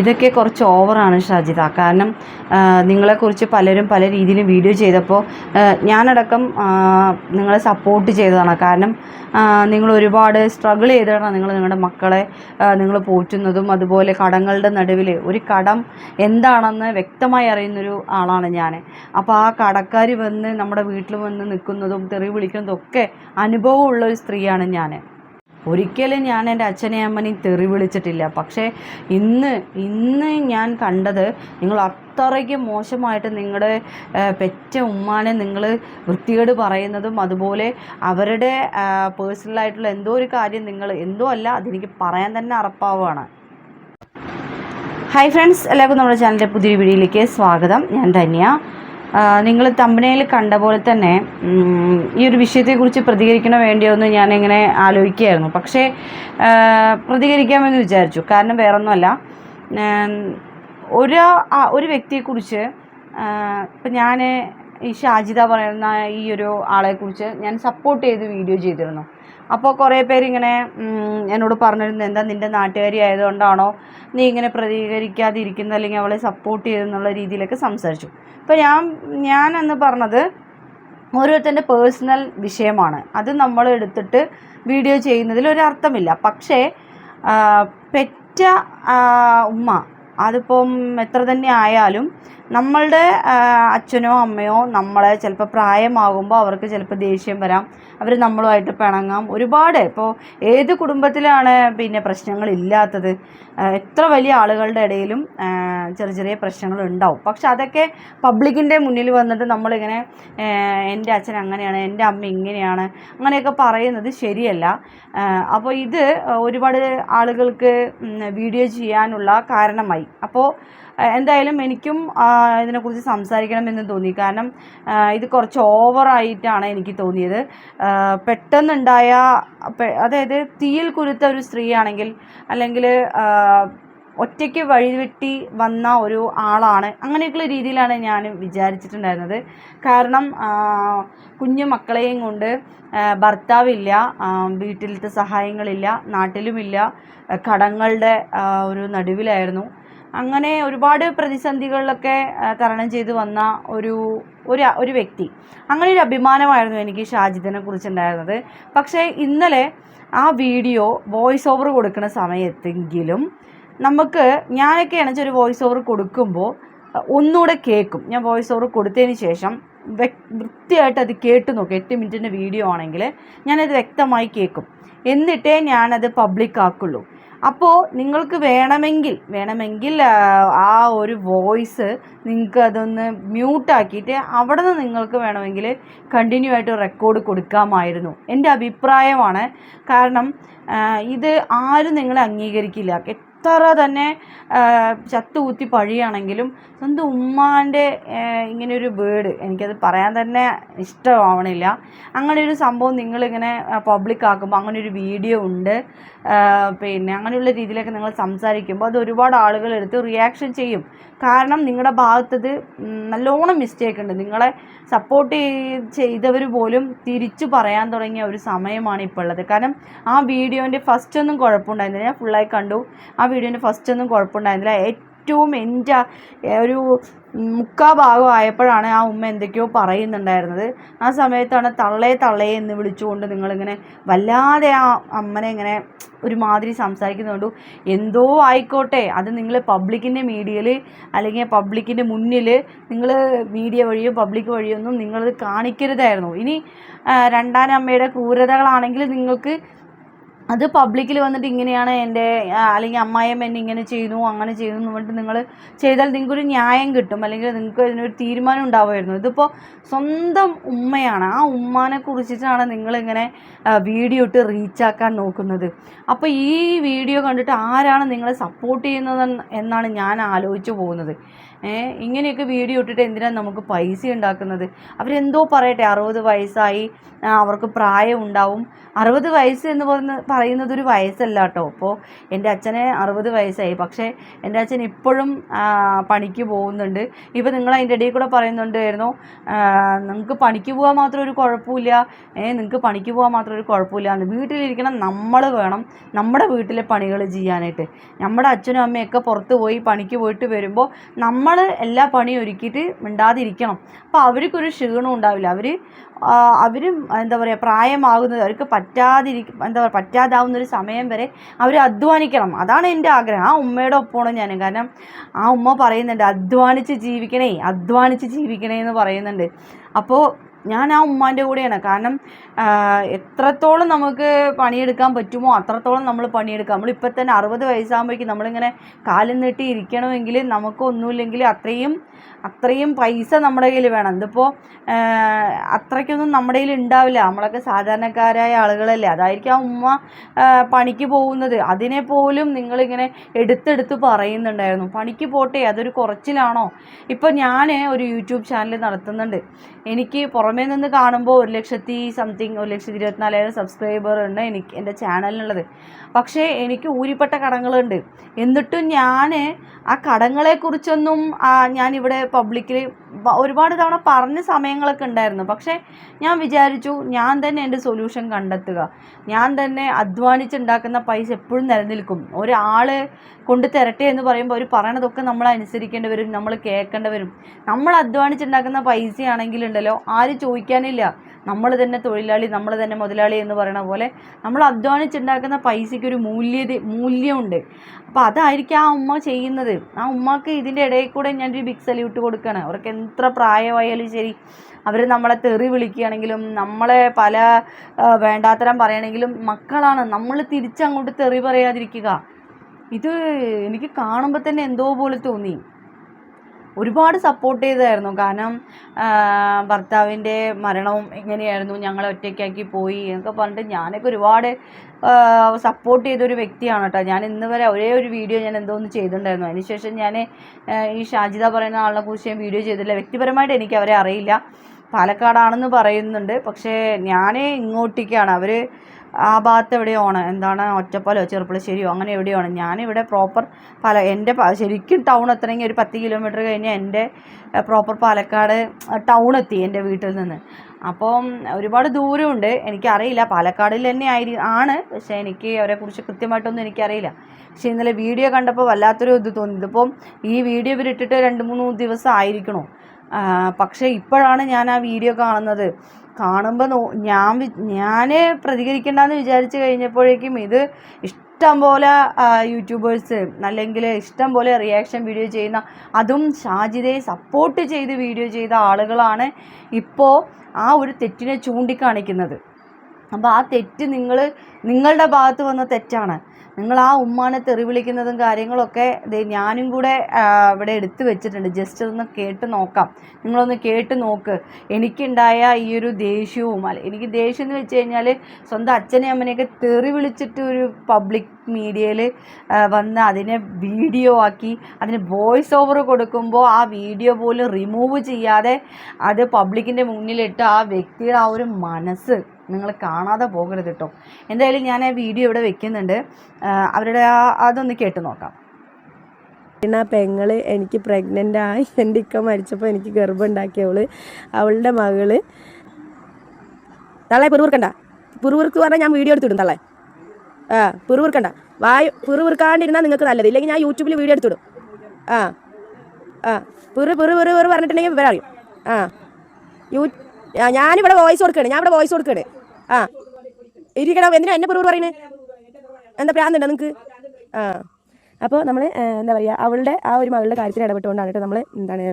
ഇതൊക്കെ കുറച്ച് ഓവറാണ് ഷാജിത. കാരണം നിങ്ങളെക്കുറിച്ച് പലരും പല രീതിയിലും വീഡിയോ ചെയ്തപ്പോൾ ഞാനടക്കം നിങ്ങളെ സപ്പോർട്ട് ചെയ്തതാണ്. കാരണം നിങ്ങൾ ഒരുപാട് സ്ട്രഗിൾ ചെയ്തതാണ് നിങ്ങൾ നിങ്ങളുടെ മക്കളെ നിങ്ങൾ പോറ്റുന്നതും അതുപോലെ കടങ്ങളുടെ നടുവിൽ ഒരു കടം എന്താണെന്ന് വ്യക്തമായി അറിയുന്നൊരു ആളാണ് ഞാൻ അപ്പോൾ ആ കടക്കാർ വന്ന് നമ്മുടെ വീട്ടിൽ വന്ന് നിൽക്കുന്നതും തെറി വിളിക്കുന്നതും ഒക്കെ അനുഭവമുള്ള ഒരു സ്ത്രീയാണ് ഞാൻ ഒരിക്കലും ഞാൻ എന്റെ അച്ഛനെയും അമ്മനെയും തെറി വിളിച്ചിട്ടില്ല. പക്ഷേ ഇന്ന് ഇന്ന് ഞാൻ കണ്ടത് നിങ്ങൾ അത്രയ്ക്ക് മോശമായിട്ട് നിങ്ങളുടെ പെറ്റ ഉമ്മാനെ നിങ്ങൾ വൃത്തികേട് പറയുന്നതും അതുപോലെ അവരുടെ പേഴ്സണലായിട്ടുള്ള എന്തോ ഒരു കാര്യം നിങ്ങൾ എന്തോ അല്ല അതെനിക്ക് പറയാൻ തന്നെ അറപ്പാവുകയാണ്. ഹായ് ഫ്രണ്ട്സ് എല്ലാവർക്കും നമ്മുടെ ചാനലിന്റെ പുതിയൊരു വീഡിയോയിലേക്ക് സ്വാഗതം. ഞാൻ ധന്യ. നിങ്ങൾ തമ്പനയിൽ കണ്ട പോലെ തന്നെ ഈ ഒരു വിഷയത്തെക്കുറിച്ച് പ്രതികരിക്കണോ വേണ്ടിയോ എന്ന് ഞാനിങ്ങനെ ആലോചിക്കുകയായിരുന്നു. പക്ഷേ പ്രതികരിക്കാമെന്ന് വിചാരിച്ചു. കാരണം വേറൊന്നുമല്ല. ഒരു ഒരു വ്യക്തിയെക്കുറിച്ച് ഇപ്പം ഞാൻ ഈ ഷാജിദ പറയുന്ന ഈ ഒരു ആളെക്കുറിച്ച് ഞാൻ സപ്പോർട്ട് ചെയ്ത് വീഡിയോ ചെയ്തിരുന്നു. അപ്പോൾ കുറേ പേരിങ്ങനെ എന്നോട് പറഞ്ഞിരുന്നു എന്താ നിന്റെ നാട്ടുകാരി ആയതുകൊണ്ടാണോ നീ ഇങ്ങനെ പ്രതികരിക്കാതിരിക്കുന്നത്? അല്ലെങ്കിൽ അവളെ സപ്പോർട്ട് ചെയ്തെന്നുള്ള രീതിയിലൊക്കെ സംസാരിച്ചു. അപ്പോൾ ഞാൻ ഞാൻ പറഞ്ഞത് ഓരോരുത്തന്റെ പേഴ്സണൽ വിഷയമാണ്. അത് നമ്മൾ എടുത്തിട്ട് വീഡിയോ ചെയ്യുന്നതിൽ ഒരു അർത്ഥമില്ല. പക്ഷേ പെറ്റ ഉമ്മ അതിപ്പം എത്ര തന്നെ ആയാലും നമ്മളുടെ അച്ഛനോ അമ്മയോ നമ്മളെ ചിലപ്പോൾ പ്രായമാകുമ്പോൾ അവർക്ക് ചിലപ്പോൾ ദേഷ്യം വരാം. അവർ നമ്മളുമായിട്ട് പിണങ്ങാം. ഒരുപാട് ഇപ്പോൾ ഏത് കുടുംബത്തിലാണ് പിന്നെ പ്രശ്നങ്ങളില്ലാത്തത് എത്ര വലിയ ആളുകളുടെ ഇടയിലും ചെറിയ ചെറിയ പ്രശ്നങ്ങൾ ഉണ്ടാവും. പക്ഷെ അതൊക്കെ പബ്ലിക്കിന്റെ മുന്നിൽ വന്നിട്ട് നമ്മളിങ്ങനെ എന്റെ അച്ഛൻ അങ്ങനെയാണ് എന്റെ അമ്മ ഇങ്ങനെയാണ് അങ്ങനെയൊക്കെ പറയുന്നത് ശരിയല്ല. അപ്പോൾ ഇത് ഒരുപാട് ആളുകൾക്ക് വീഡിയോ ചെയ്യാനുള്ള കാരണമായി. അപ്പോൾ എന്തായാലും എനിക്കും ഇതിനെക്കുറിച്ച് സംസാരിക്കണമെന്ന് തോന്നി. കാരണം ഇത് കുറച്ച് ഓവറായിട്ടാണ് എനിക്ക് തോന്നിയത്. പെട്ടെന്നുണ്ടായ അതായത് തീയിൽ കുരുത്ത ഒരു സ്ത്രീയാണെങ്കിൽ അല്ലെങ്കിൽ ഒറ്റയ്ക്ക് വഴിവെട്ടി വന്ന ഒരു ആളാണ് അങ്ങനെയൊക്കെയുള്ള രീതിയിലാണ് ഞാൻ വിചാരിച്ചിട്ടുണ്ടായിരുന്നത്. കാരണം കുഞ്ഞു മക്കളെയും കൊണ്ട് ഭർത്താവില്ല വീട്ടിലത്തെ സഹായങ്ങളില്ല നാട്ടിലുമില്ല കടങ്ങളുടെ ഒരു നടുവിലായിരുന്നു. അങ്ങനെ ഒരുപാട് പ്രതിസന്ധികളിലൊക്കെ തരണം ചെയ്ത് വന്ന ഒരു ഒരു ഒരു വ്യക്തി. അങ്ങനെ ഒരു അഭിമാനമായിരുന്നു എനിക്ക് ഷാജിദിനെ കുറിച്ചുണ്ടായിരുന്നത്. പക്ഷേ ഇന്നലെ ആ വീഡിയോ വോയിസ് ഓവർ കൊടുക്കുന്ന സമയത്തെങ്കിലും നമുക്ക് ഞാനൊക്കെ ആണെന്ന് വോയിസ് ഓവർ കൊടുക്കുമ്പോൾ ഒന്നുകൂടെ കേൾക്കും. ഞാൻ വോയിസ് ഓവർ കൊടുത്തതിന് ശേഷം വൃത്തിയായിട്ട് അത് കേട്ട് നോക്കും. എട്ട് മിനിറ്റിന്റെ വീഡിയോ ആണെങ്കിൽ ഞാനത് വ്യക്തമായി കേൾക്കും എന്നിട്ടേ ഞാനത് പബ്ലിക് ആക്കുള്ളൂ. അപ്പോൾ നിങ്ങൾക്ക് വേണമെങ്കിൽ വേണമെങ്കിൽ ആ, ഒരു വോയിസ് നിങ്ങൾക്ക് അതൊന്ന് മ്യൂട്ടാക്കിയിട്ട് അവിടെ നിന്ന് നിങ്ങൾക്ക് വേണമെങ്കിൽ കണ്ടിന്യൂ ആയിട്ട് റെക്കോർഡ് കൊടുക്കാമായിരുന്നു. എന്റെ അഭിപ്രായമാണ്. കാരണം ഇത് ആരും നിങ്ങളെ അംഗീകരിക്കില്ല. എത്ര തന്നെ ചത്തു ചത്തുകുത്തി പഴിയാണെങ്കിലും സ്വന്തം ഉമ്മാന്റെ ഇങ്ങനെ ഒരു വേർഡ് എനിക്കത് പറയാൻ തന്നെ ഇഷ്ടമാവണില്ല. അങ്ങനെ ഒരു സംഭവം നിങ്ങളിങ്ങനെ പബ്ലിക് ആക്കുമ്പോൾ അങ്ങനെ ഒരു വീഡിയോ ഉണ്ട്. പിന്നെ അങ്ങനെയുള്ള രീതിയിലൊക്കെ നിങ്ങൾ സംസാരിക്കുമ്പോൾ അത് ഒരുപാട് ആളുകൾ എടുത്ത് റിയാക്ഷൻ ചെയ്യും. കാരണം നിങ്ങളുടെ ഭാഗത്തത് നല്ലോണം മിസ്റ്റേക്ക് ഉണ്ട്. നിങ്ങളെ സപ്പോർട്ട് ചെയ്തവർ പോലും തിരിച്ചു പറയാൻ തുടങ്ങിയ ഒരു സമയമാണ് ഇപ്പോൾ ഉള്ളത് കാരണം ആ വീഡിയോന്റെ ഫസ്റ്റ് ഒന്നും കുഴപ്പമുണ്ടായിരുന്നില്ല. ഞാൻ ഫുള്ളായി കണ്ടു. ആ വീഡിയോന്റെ ഫസ്റ്റ് ഒന്നും കുഴപ്പമുണ്ടായിരുന്നില്ല. ഏറ്റവും എന്റെ ഒരു മുക്കാ ഭാഗം ആയപ്പോഴാണ് ആ ഉമ്മ എന്തൊക്കെയോ പറയുന്നുണ്ടായിരുന്നത്. ആ സമയത്താണ് തള്ളേ തള്ളേ എന്ന് വിളിച്ചുകൊണ്ട് നിങ്ങളിങ്ങനെ വല്ലാതെ ആ അമ്മനെ ഇങ്ങനെ ഒരുമാതിരി സംസാരിക്കുന്നുണ്ട് എന്തോ ആയിക്കോട്ടെ അത് നിങ്ങൾ പബ്ലിക്കിന്റെ മീഡിയയിൽ അല്ലെങ്കിൽ പബ്ലിക്കിന്റെ മുന്നിൽ നിങ്ങൾ മീഡിയ വഴിയോ പബ്ലിക് വഴിയോ ഒന്നും നിങ്ങളത് കാണിക്കരുതായിരുന്നു. ഇനി രണ്ടാനമ്മയുടെ ക്രൂരതകളാണെങ്കിൽ നിങ്ങൾക്ക് അത് പബ്ലിക്കിൽ വന്നിട്ട് ഇങ്ങനെയാണ് എന്റെ അല്ലെങ്കിൽ അമ്മായിയമ്മ എന്നെ ഇങ്ങനെ ചെയ്യുന്നു അങ്ങനെ ചെയ്യുന്നു എന്ന് പറഞ്ഞിട്ട് നിങ്ങൾ ചെയ്താൽ നിങ്ങൾക്കൊരു ന്യായം കിട്ടും. അല്ലെങ്കിൽ നിങ്ങൾക്ക് അതിനൊരു തീരുമാനം ഉണ്ടാവുമായിരുന്നു. ഇതിപ്പോൾ സ്വന്തം ഉമ്മയാണ്. ആ ഉമ്മാനെ കുറിച്ചിട്ടാണ് നിങ്ങളിങ്ങനെ വീഡിയോ ഇട്ട് റീച്ചാക്കാൻ നോക്കുന്നത്. അപ്പോൾ ഈ വീഡിയോ കണ്ടിട്ട് ആരാണ് നിങ്ങളെ സപ്പോർട്ട് ചെയ്യുന്നത് എന്നാണ് ഞാൻ ആലോചിച്ച് പോകുന്നത്. ഇങ്ങനെയൊക്കെ വീഡിയോ ഇട്ടിട്ട് എന്തിനാണ് നമുക്ക് പൈസ ഉണ്ടാക്കുന്നത്? അവരെന്തോ പറയട്ടെ അറുപത് വയസ്സായി അവർക്ക് പ്രായം ഉണ്ടാവും. അറുപത് വയസ്സ് എന്ന് പറഞ്ഞ് പറയുന്നത് ഒരു വയസ്സല്ല കേട്ടോ. അപ്പോൾ എന്റെ അച്ഛനെ അറുപത് വയസ്സായി. പക്ഷേ എന്റെ അച്ഛൻ ഇപ്പോഴും പണിക്ക് പോകുന്നുണ്ട്. ഇപ്പോൾ നിങ്ങൾ അതിന്റെ ഇടയിൽ കൂടെ പറയുന്നുണ്ടായിരുന്നു നിങ്ങൾക്ക് പണിക്ക് പോകാൻ മാത്രം ഒരു കുഴപ്പമില്ല. ഏഹ് നിങ്ങൾക്ക് പണിക്ക് പോകാൻ മാത്രം ഒരു കുഴപ്പമില്ല എന്ന്. വീട്ടിലിരിക്കണം നമ്മൾ വേണം നമ്മുടെ വീട്ടിലെ പണികൾ ചെയ്യാനായിട്ട്. നമ്മുടെ അച്ഛനും അമ്മയൊക്കെ പുറത്ത് പോയി പണിക്ക് പോയിട്ട് വരുമ്പോൾ നമ്മൾ എല്ലാ പണിയും ഒരുക്കിയിട്ട് മിണ്ടാതിരിക്കണം. അപ്പോൾ അവർക്കൊരു ക്ഷീണവും ഉണ്ടാവില്ല. അവർ അവരും എന്താ പറയുക പ്രായമാകുന്നത് അവർക്ക് പറ്റാതിരിക്കും എന്താ പറയുക പറ്റാതാവുന്ന ഒരു സമയം വരെ അവർ അധ്വാനിക്കണം. അതാണ് എന്റെ ആഗ്രഹം. ആ ഉമ്മയുടെ ഒപ്പമാണ് ഞാൻ. കാരണം ആ ഉമ്മ പറയുന്നുണ്ട് അധ്വാനിച്ച് ജീവിക്കണേ അധ്വാനിച്ച് ജീവിക്കണേ എന്ന് പറയുന്നുണ്ട്. അപ്പോൾ ഞാൻ ആ ഉമ്മാന്റെ കൂടെയാണ്. കാരണം എത്രത്തോളം നമുക്ക് പണിയെടുക്കാൻ പറ്റുമോ അത്രത്തോളം നമ്മൾ പണിയെടുക്കാം. നമ്മളിപ്പോൾ തന്നെ അറുപത് വയസ്സാകുമ്പോഴേക്കും നമ്മളിങ്ങനെ കാലും നീട്ടി ഇരിക്കണമെങ്കിൽ നമുക്കൊന്നുമില്ലെങ്കിൽ അത്രയും അത്രയും പൈസ നമ്മുടെ കയ്യിൽ വേണം. ഇതിപ്പോൾ അത്രയ്ക്കൊന്നും നമ്മുടെ കയ്യിൽ ഉണ്ടാവില്ല. നമ്മളൊക്കെ സാധാരണക്കാരായ ആളുകളല്ലേ. അതായിരിക്കും ആ ഉമ്മ പണിക്ക് പോകുന്നത്. അതിനെ പോലും നിങ്ങളിങ്ങനെ എടുത്തെടുത്ത് പറയുന്നുണ്ടായിരുന്നു. പണിക്ക് പോട്ടെ അതൊരു കുറച്ചിലാണോ? ഇപ്പോൾ ഞാൻ ഒരു യൂട്യൂബ് ചാനൽ നടത്തുന്നുണ്ട്. എനിക്ക് പുറമേ നിന്ന് കാണുമ്പോൾ ഒരു ലക്ഷത്തി സംതിങ് ഒരു ലക്ഷത്തി ഇരുപത്തിനാലായിരം സബ്സ്ക്രൈബർ ഉണ്ട് എനിക്ക് എന്റെ ചാനലിനുള്ളത്. പക്ഷേ എനിക്ക് ഊരിപ്പെട്ട കടങ്ങളുണ്ട്. എന്നിട്ടും ഞാൻ ആ കടങ്ങളെക്കുറിച്ചൊന്നും ആ, ഞാനിവിടെ പബ്ലിക്കിൽ ഒരുപാട് തവണ പറഞ്ഞ സമയങ്ങളൊക്കെ ഉണ്ടായിരുന്നു. പക്ഷേ ഞാൻ വിചാരിച്ചു ഞാൻ തന്നെ എന്റെ സൊല്യൂഷൻ കണ്ടെത്തുക. ഞാൻ തന്നെ അധ്വാനിച്ചുണ്ടാക്കുന്ന പൈസ എപ്പോഴും നിലനിൽക്കും. ഒരാൾ കൊണ്ട് തരട്ടെ എന്ന് പറയുമ്പോൾ അവർ പറയണതൊക്കെ നമ്മൾ അനുസരിക്കേണ്ടി വരും നമ്മൾ കേൾക്കേണ്ടി വരും നമ്മൾ അധ്വാനിച്ചുണ്ടാക്കുന്ന പൈസയാണെങ്കിലുണ്ടല്ലോ ആരും ചോദിക്കാനില്ല. നമ്മൾ തന്നെ തൊഴിലാളി നമ്മൾ തന്നെ മുതലാളി എന്ന് പറയണ പോലെ നമ്മൾ അധ്വാനിച്ചുണ്ടാക്കുന്ന പൈസയ്ക്ക് ഒരു മൂല്യത മൂല്യമുണ്ട്. അപ്പോൾ അതായിരിക്കും ആ ഉമ്മ ചെയ്യുന്നത്. ആ ഉമ്മക്ക് ഇതിന്റെ ഇടയിൽ കൂടെ ഞാനൊരു ബിഗ് സല്യൂട്ട് കൊടുക്കുകയാണ് അവർക്ക് എത്ര പ്രായമായാലും ശരി അവർ നമ്മളെ തെറി വിളിക്കുകയാണെങ്കിലും നമ്മളെ പല വേണ്ടാത്തരം പറയണമെങ്കിലും മക്കളാണ്. നമ്മൾ തിരിച്ചങ്ങോട്ട് തെറി പറയാതിരിക്കുക. ഇത് എനിക്ക് കാണുമ്പോൾ തന്നെ എന്തോ പോലെ തോന്നി. ഒരുപാട് സപ്പോർട്ട് ചെയ്തായിരുന്നു കാരണം ഭർത്താവിന്റെ മരണവും എങ്ങനെയായിരുന്നു ഞങ്ങളെ ഒറ്റയ്ക്കാക്കി പോയി എന്നൊക്കെ പറഞ്ഞിട്ട് ഞാനൊക്കെ ഒരുപാട് സപ്പോർട്ട് ചെയ്തൊരു വ്യക്തിയാണ് കേട്ടോ. ഞാൻ ഇന്ന് വരെ ഒരേ ഒരു വീഡിയോ ഞാൻ എന്തോ ഒന്ന് ചെയ്തിട്ടുണ്ടായിരുന്നു. അതിനുശേഷം ഞാൻ ഈ ഷാജിദ പറയുന്ന ആളിനെ കുറിച്ച് ഞാൻ വീഡിയോ ചെയ്തില്ല വ്യക്തിപരമായിട്ട് എനിക്ക് അവരെ അറിയില്ല. പാലക്കാടാണെന്ന് പറയുന്നുണ്ട്. പക്ഷേ ഞാൻ ഇങ്ങോട്ടേക്കാണ്. അവർ ആ ഭാഗത്ത് എവിടെയാണ്? എന്താണ് ഒറ്റപ്പാലോ ശരിയോ അങ്ങനെ എവിടെയാണ്? ഞാനിവിടെ പ്രോപ്പർ പാല എന്റെ ശരിക്കും ടൗൺ എത്തണമെങ്കിൽ ഒരു പത്ത് കിലോമീറ്റർ കഴിഞ്ഞ് എന്റെ പ്രോപ്പർ പാലക്കാട് ടൗൺ എത്തി എന്റെ വീട്ടിൽ നിന്ന്. അപ്പം ഒരുപാട് ദൂരമുണ്ട്. എനിക്കറിയില്ല. പാലക്കാടിൽ തന്നെ ആയി ആണ്. പക്ഷേ എനിക്ക് അവരെക്കുറിച്ച് കൃത്യമായിട്ടൊന്നും എനിക്കറിയില്ല. പക്ഷേ ഇന്നലെ വീഡിയോ കണ്ടപ്പോൾ വല്ലാത്തൊരു ഇത് തോന്നി. ഇതിപ്പം ഈ വീഡിയോ ഇവരിട്ടിട്ട് രണ്ട് മൂന്ന് ദിവസം ആയിരിക്കണോ? പക്ഷേ ഇപ്പോഴാണ് ഞാൻ ആ വീഡിയോ കാണുന്നത്. കാണുമ്പോൾ നോ ഞാൻ ഞാൻ പ്രതികരിക്കണ്ടെന്ന് വിചാരിച്ചു കഴിഞ്ഞപ്പോഴേക്കും ഇത് ഇഷ്ടം പോലെ യൂട്യൂബേഴ്സ് അല്ലെങ്കിൽ ഇഷ്ടം പോലെ റിയാക്ഷൻ വീഡിയോ ചെയ്യുന്ന അതും ഷാജിദയെ സപ്പോർട്ട് ചെയ്ത് വീഡിയോ ചെയ്ത ആളുകളാണ് ഇപ്പോൾ ആ ഒരു തെറ്റിനെ ചൂണ്ടിക്കാണിക്കുന്നത്. അപ്പോൾ ആ തെറ്റ് നിങ്ങൾ നിങ്ങളുടെ ഭാഗത്ത് വന്ന തെറ്റാണ്. നിങ്ങൾ ആ ഉമ്മാനെ തെറി വിളിക്കുന്നതും കാര്യങ്ങളൊക്കെ ഞാനും കൂടെ ഇവിടെ എടുത്തു വെച്ചിട്ടുണ്ട്. ജസ്റ്റ് ഒന്ന് കേട്ട് നോക്കാം. നിങ്ങളൊന്ന് കേട്ട് നോക്ക്. എനിക്കുണ്ടായ ഈ ഒരു ദേഷ്യവും എനിക്ക് ദേഷ്യം എന്ന് വെച്ച് കഴിഞ്ഞാൽ സ്വന്തം അച്ഛനെയും അമ്മനെയൊക്കെ തെറി വിളിച്ചിട്ട് ഒരു പബ്ലിക് മീഡിയയിൽ വന്ന് അതിനെ വീഡിയോ ആക്കി അതിന് വോയിസ് ഓവർ കൊടുക്കുമ്പോൾ ആ വീഡിയോ പോലും റിമൂവ് ചെയ്യാതെ അത് പബ്ലിക്കിന്റെ മുന്നിലിട്ട് ആ വ്യക്തിയുടെ ആ ഒരു മനസ്സ് നിങ്ങൾ കാണാതെ പോകരുത് കേട്ടോ എന്തായാലും ഞാൻ ആ വീഡിയോ ഇവിടെ വെക്കുന്നുണ്ട്. അവരുടെ ആ അതൊന്ന് കേട്ട് നോക്കാം. പിന്നെ ആ പെങ്ങൾ എനിക്ക് പ്രഗ്നന്റ് ആയി. എന്റെ ഇക്ക മരിച്ചപ്പോൾ എനിക്ക് ഗർഭം ഉണ്ടാക്കിയവൾ അവളുടെ മകൾ. തള്ളേ പിറുവിറുക്കണ്ട പിറുവിറുക്ക് പറഞ്ഞാൽ ഞാൻ വീഡിയോ എടുത്തിടും തള്ളേ. ആ പിറുവിറുക്കണ്ട വായു പിറുവിറുക്കാണ്ടിരുന്നാൽ നിങ്ങൾക്ക് നല്ലത്. ഇല്ലെങ്കിൽ ഞാൻ യൂട്യൂബിൽ വീഡിയോ എടുത്തിടും. ആ ആ. പിറു പിറു പിറു പിറു പറഞ്ഞിട്ടുണ്ടെങ്കിൽ വിവരം അറിയും ആ. യൂ ഞാനിവിടെ വോയിസ് കൊടുക്കുകയാണ് ഞാൻ ഇവിടെ വോയിസ് കൊടുക്കുകയാണ് ആ. ഇരിക്കണം എന്തിനാ എന്നെ പിറു പറയുന്നത് എന്താ പ്രാന്തുണ്ടോ നിങ്ങൾക്ക് ആ. അപ്പോൾ നമ്മൾ എന്താ പറയുക അവളുടെ ആ ഒരു മകളുടെ കാര്യത്തിൽ ഇടപെട്ടുകൊണ്ടാണ് കേട്ടോ നമ്മൾ എന്താണ്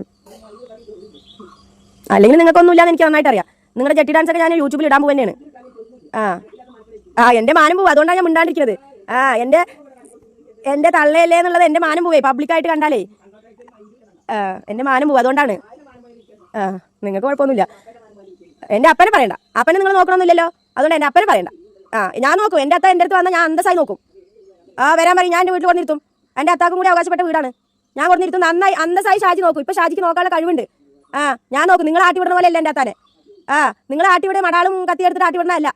അല്ലെങ്കിൽ നിങ്ങൾക്കൊന്നുമില്ലാന്ന് എനിക്ക് നന്നായിട്ട് അറിയാം. നിങ്ങളുടെ ജെട്ടി ഡാൻസ് ഒക്കെ ഞാൻ യൂട്യൂബിൽ ഇടാൻ പോകുന്നതാണ് ആ. ആ എന്റെ മാനം പോവും അതുകൊണ്ടാണ് ഞാൻ മിണ്ടാണ്ടിരിക്കുന്നത്. ആ എന്റെ എന്റെ തള്ളയല്ലേ എന്നുള്ളത് എന്റെ മാനം പോവേ പബ്ലിക്കായിട്ട് കണ്ടാലേ. ആ എന്റെ മാനം പോവും അതുകൊണ്ടാണ്. ആ നിങ്ങൾക്ക് കുഴപ്പമൊന്നുമില്ല. എന്റെ അപ്പനെ പറയണ്ട. അപ്പനെ നിങ്ങൾ നോക്കണമെന്നില്ലല്ലോ അതുകൊണ്ട് എന്റെ അപ്പനെ പറയണ്ട. ആ ഞാൻ നോക്കും. എന്റെ അത്ത എന്റെ അടുത്ത് വന്നാൽ ഞാൻ അന്തസ്സായി നോക്കും. ആ വരാൻ പറയും ഞാൻ എന്റെ വീട്ടിൽ കൊണ്ടിരുത്തും എന്റെ അത്താക്കും കൂടി അവകാശപ്പെട്ട വീടാണ്. ഞാൻ കൊണ്ടിരുത്തും നന്നായി അന്തസ്സായി ഷാജി നോക്കും. ഇപ്പം ഷാജിക്ക് നോക്കാനുള്ള കഴിവുണ്ട്. ആ ഞാൻ നോക്കും. നിങ്ങൾ ആട്ടി വിടുന്ന പോലെ അല്ല എന്റെ അത്താനെ. ആ നിങ്ങൾ ആട്ടി വിടെ മടാളും കത്തി എടുത്തിട്ട് ആട്ടി വിടണ അല്ല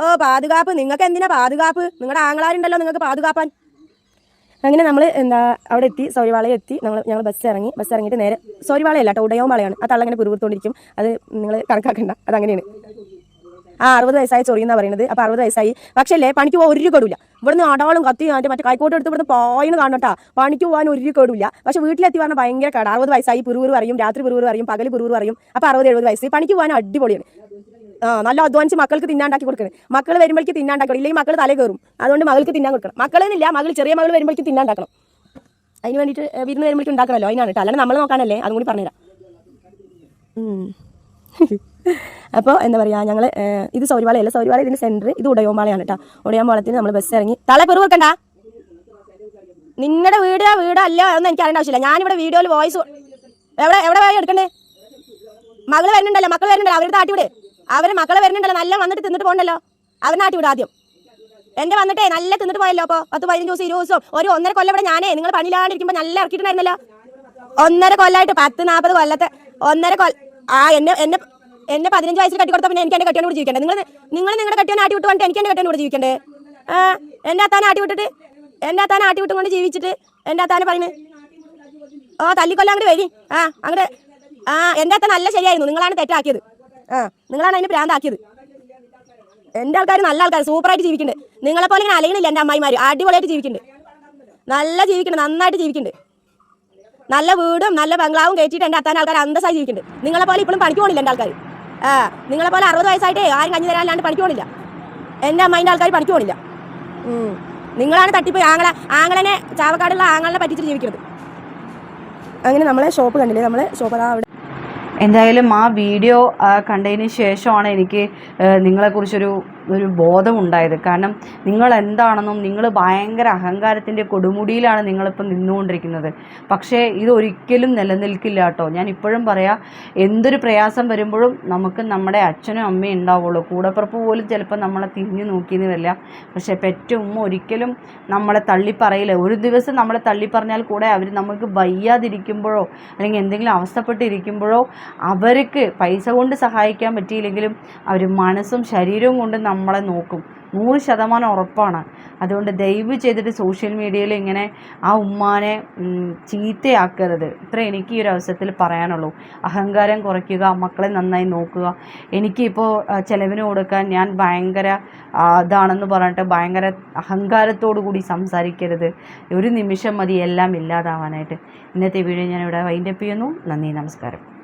ഓ പാതുകാപ്പ്. നിങ്ങൾക്ക് എന്തിനാ പാതുകാപ്പ്? നിങ്ങളുടെ ആങ്ങളാരുണ്ടല്ലോ നിങ്ങൾക്ക് പാതുകാപ്പാൻ. അങ്ങനെ നമ്മൾ എന്താ അവിടെ എത്തി. സൗരിവാളയിൽ എത്തി. നമ്മൾ ഞങ്ങൾ ബസ് ഇറങ്ങി. ബസ് ഇറങ്ങിയിട്ട് നേരെ സൗരിവാളയല്ല കേട്ടോ ഉടയോമാളയാണ് ആ തള്ളങ്ങനെ പുരുപുറത്തോണ്ടിരിക്കും അത് നിങ്ങൾ കണക്കാക്കണ്ട. അതങ്ങനെയാണ്. ആ അറുപത് വയസ്സായി ചൊറിയെന്നാ പറയുന്നത് അപ്പോൾ അറുപത് വയസ്സായി. പക്ഷേ അല്ലേ പണിക്ക് പോകാൻ ഒരു കേടില്ല ഇവിടുന്ന് ആടാളും കത്തി മറ്റേ മറ്റേ കൈക്കോട്ട് എടുത്ത് ഇവിടുന്ന് പോയിന്ന് കാണട്ടാ പണിക്ക് പോകാൻ ഒരു കേടില്ല പക്ഷേ വീട്ടിലെത്തി പറഞ്ഞാൽ ഭയങ്കര കട. അറുപത് വയസ്സായി പിറുവിറ് പറയും രാത്രി പിറുവിറ് പറയും പകൽ പിറുവിറ് പറയും. അപ്പോൾ അറുപത് എഴുപത് വയസ്സ്. പണിക്ക് പോകാൻ അടിപൊളിയാണ്. ആ നല്ല അധ്വാനിച്ച് മക്കൾക്ക് തിന്നാണ്ടാക്കി കൊടുക്കണം. മക്കൾ വരുമ്പോഴേക്ക് തിന്നാണ്ടാക്കണം ഇല്ലെങ്കിൽ മക്കൾ തലേ കയറും അതുകൊണ്ട് മകൾക്ക് തിന്നാൻ കൊടുക്കണം. മക്കളെന്നില്ല മകൾ ചെറിയ മകൾ വരുമ്പോഴേക്ക് തിന്നാണ്ടാക്കണം. അതിന് വേണ്ടിയിട്ട് വിരുന്ന് വരുമ്പോഴേക്കും ഉണ്ടാക്കണമല്ലോ. അതിനാണ് കേട്ടോ. അല്ലാണ്ട് നമ്മൾ നോക്കാനല്ലേ. അതും കൂടി പറഞ്ഞുതരാം. അപ്പോൾ എന്താ പറയുക ഞങ്ങൾ ഇത് സൗരിവാളയല്ല സൗരിവാള ഇതിന്റെ സെന്റർ ഇത് ഉടയോമാളയാണ് കേട്ടോ ഉടയോമാളത്തിന് നമ്മൾ ബസ് ഇറങ്ങി. തള പെറു വെക്കണ്ട. നിങ്ങളുടെ വീടാ അല്ല ഒന്നും എനിക്ക് അറിയേണ്ട ആവശ്യമില്ല. ഞാനിവിടെ വീഡിയോയിൽ വോയിസ് എവിടെ എവിടെ പോയി എടുക്കണ്ടേ? മകൾ വരുന്നുണ്ടല്ലോ മക്കൾ വരുന്നുണ്ടല്ലോ അവരുടെ താട്ടി വിട് അവർ മക്കളെ വരുന്നുണ്ടല്ലോ നല്ല വന്നിട്ട് തിന്നിട്ട് പോകണ്ടല്ലോ അവരുടെ നാട്ടി ആദ്യം. എന്റെ വന്നിട്ടേ നല്ല തിന്നിട്ട് പോയല്ലോ അപ്പോ പത്ത് പതിനഞ്ച് ദിവസം ഇരുപത് ദിവസം. ഒരു ഒന്നര കൊല്ലം ഇവിടെ ഞാനേ നിങ്ങൾ പണിയിലാണ്ടിരിക്കുമ്പോ നല്ല ഇറക്കിയിട്ടുണ്ടായിരുന്നല്ലോ. ഒന്നര കൊല്ലമായിട്ട് പത്ത് നാൽപ്പത് കൊല്ലത്തെ ഒന്നര കൊല്ല ആ എന്നെ എന്നെ എന്നെ പതിനഞ്ച് വയസ്സിൽ കട്ടി കൊടുത്ത പിന്നെ എനിക്ക് എന്റെ കെട്ടിയോട് ജീവിക്കണ്ടേ? നിങ്ങൾ നിങ്ങൾ നിങ്ങളുടെ കെട്ടിയോനെ ആട്ടി വിട്ട് എനിക്ക് എന്റെ കെട്ടിയോട് ജീവിക്കണ്ടേ? എന്റെ അത്താനെ ആട്ടി വിട്ടിട്ട് എന്റെ അത്താനെ ആട്ടി വിട്ടുകൊണ്ട് ജീവിച്ചിട്ട് എന്റെ അത്താനെ പറയുന്നത് ആ തല്ലിക്കൊല്ലം അങ്ങോട്ട് വരി. ആ അങ്ങോട്ട് ആ എന്റെ അത്ത നല്ല ശരിയായിരുന്നു. നിങ്ങളാണ് തെറ്റാക്കിയത്. ആ നിങ്ങളാണ് അതിന് പ്രാന്താക്കിയത്. എന്റെ ആൾക്കാർ നല്ല ആൾക്കാർ സൂപ്പറായിട്ട് ജീവിക്കുന്നുണ്ട് നിങ്ങളെപ്പോലെ ഇങ്ങനെ അലയണില്ല എന്റെ അമ്മായിമാർ അടിപൊളിയായിട്ട് ജീവിക്കുന്നുണ്ട് നല്ല ജീവിക്കുന്നുണ്ട് നന്നായിട്ട് ജീവിക്കുന്നുണ്ട് നല്ല വീടും നല്ല ബംഗ്ലാവും കയറ്റിയിട്ട് എന്റെ അത്താൻ ആൾക്കാർ അന്തസ്സായി ജീവിക്കുന്നുണ്ട് നിങ്ങളെപ്പോലെ ഇപ്പോഴും പണിക്ക് പോകണില്ല എന്റെ ആൾക്കാർ ആ നിങ്ങളെപ്പോലെ അറുപത് വയസ്സായിട്ടേ ആരും കഞ്ഞി തരാനില്ലാണ്ട് പണിക്ക് പോകണില്ല എന്റെ അമ്മായിന്റെ ആൾക്കാർ പണിക്ക് പോകണില്ല ഉം. നിങ്ങളാണ് തട്ടിപ്പ് ആങ്ങളെ ആങ്ങളനെ ചാവക്കാടുള്ള ആങ്ങളെ പറ്റിച്ചിട്ട് ജീവിക്കുന്നത് അങ്ങനെ നമ്മളെ ഷോപ്പ് കണ്ടില്ലേ? നമ്മളെ ഷോപ്പ് അതാ അവിടെ. എന്തായാലും ആ വീഡിയോ കണ്ടതിന് ശേഷമാണ് എനിക്ക് നിങ്ങളെക്കുറിച്ചൊരു ഒരു ബോധമുണ്ടായത്. കാരണം നിങ്ങൾ എന്താണെന്നും നിങ്ങൾ ഭയങ്കര അഹങ്കാരത്തിന്റെ കൊടുമുടിയിലാണ് നിങ്ങളിപ്പം നിന്നുകൊണ്ടിരിക്കുന്നത്. പക്ഷേ ഇതൊരിക്കലും നിലനിൽക്കില്ല കേട്ടോ. ഞാൻ ഇപ്പോഴും പറയാം എന്തൊരു പ്രയാസം വരുമ്പോഴും നമുക്ക് നമ്മുടെ അച്ഛനും അമ്മയും ഉണ്ടാവുള്ളൂ. കൂടപ്പുറപ്പ് പോലും ചിലപ്പോൾ നമ്മളെ തിരിഞ്ഞു നോക്കിയെന്ന് വരില്ല. പക്ഷേ പെറ്റുമ്മ ഒരിക്കലും നമ്മളെ തള്ളിപ്പറയില്ല. ഒരു ദിവസം നമ്മളെ തള്ളിപ്പറഞ്ഞാൽ കൂടെ അവർ നമുക്ക് വയ്യാതിരിക്കുമ്പോഴോ അല്ലെങ്കിൽ എന്തെങ്കിലും അവസ്ഥപ്പെട്ടിരിക്കുമ്പോഴോ അവർക്ക് പൈസ കൊണ്ട് സഹായിക്കാൻ പറ്റിയില്ലെങ്കിലും അവർ മനസ്സും ശരീരവും കൊണ്ട് നമ്മളെ നോക്കും. നൂറ് ശതമാനം ഉറപ്പാണ്. അതുകൊണ്ട് ദയവ് ചെയ്തിട്ട് സോഷ്യൽ മീഡിയയിൽ ഇങ്ങനെ ആ ഉമ്മാനെ ചീത്തയാക്കരുത്. ഇത്ര എനിക്ക് ഈ ഒരു അവസരത്തിൽ പറയാനുള്ളൂ. അഹങ്കാരം കുറയ്ക്കുക മക്കളെ നന്നായി നോക്കുക. എനിക്കിപ്പോൾ ചിലവിന് കൊടുക്കാൻ ഞാൻ ഭയങ്കര ഇതാണെന്ന് പറഞ്ഞിട്ട് ഭയങ്കര അഹങ്കാരത്തോടു കൂടി സംസാരിക്കരുത്. ഒരു നിമിഷം മതി എല്ലാം ഇല്ലാതാവാനായിട്ട്. ഇന്നത്തെ വീഡിയോ ഞാൻ ഇവിടെ വൈൻഡപ്പ് ചെയ്യുന്നു. നന്ദി നമസ്കാരം.